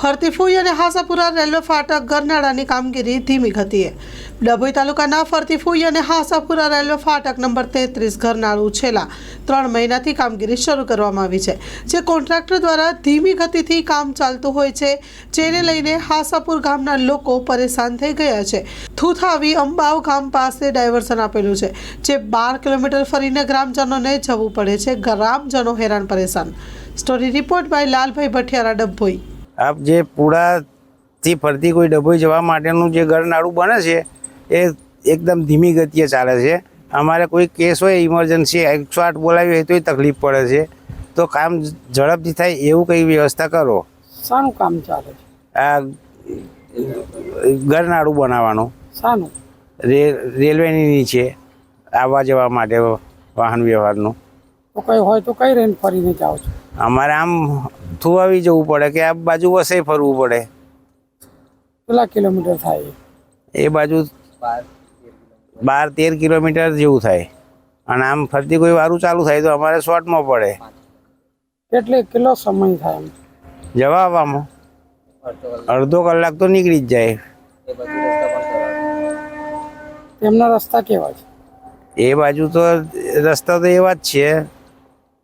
ફરતી ફૂઈ અને હાસાપુરા રેલવે ફાટક ગરનાળાની કામગીરી ધીમી ગતિએ. ડભોઈ તાલુકાના ફરતીફુઈ અને હાસાપુરા રેલવે ફાટક નંબર તેત્રીસ ગરનાળું છેલ્લા ત્રણ મહિનાથી કામગીરી શરૂ કરવામાં આવી છે, જે કોન્ટ્રાક્ટર દ્વારા ધીમી ગતિથી કામ ચાલતું હોય છે, જેને લઈને હાસાપુર ગામના લોકો પરેશાન થઈ ગયા છે. થુથાવી અંબાવ ગામ પાસે ડાયવર્સન આપેલું છે, જે બાર કિલોમીટર ફરીને ગ્રામજનોને જવું પડે છે. ગ્રામજનો હેરાન પરેશાન. Story report by Lalbhai Bhathiyara, Dabhoi. આપ જે પૂળાથી ફરતી કોઈ ડભોઈ જવા માટેનું જે ગરનાળું બને છે એ એકદમ ધીમી ગતિએ ચાલે છે. અમારે કોઈ કેસ હોય ઇમરજન્સી એકસો આઠ બોલાવી હોય તોય તકલીફ પડે છે. તો કામ ઝડપથી થાય એવું કંઈ વ્યવસ્થા કરો. શાનું કામ ચાલે છે? આ ગરનાળું બનાવવાનું. શાનું? રેલવેની નીચે આવવા જવા માટે વાહન વ્યવહારનું. તો કઈ હોય તો કઈ રેન્જ ફરીને જાઓ છો. અમારે આમ થુવાવી જવું પડે કે આ બાજુ વસે ફરવું પડે. કેટલા કિલોમીટર થાય એ? બાજુ બાર તેર કિલોમીટર જેવું થાય. અને આમ ફરતી કોઈ વારું ચાલુ થાય તો અમારે શોર્ટમાં પડે. કેટલે કેટલો સમય થાય એમ? જવા આવવામાં અડધો કલાક તો નીકળી જ જાય. તેમના રસ્તા કેવા છે? એ બાજુ તો રસ્તા તો એવા જ છે.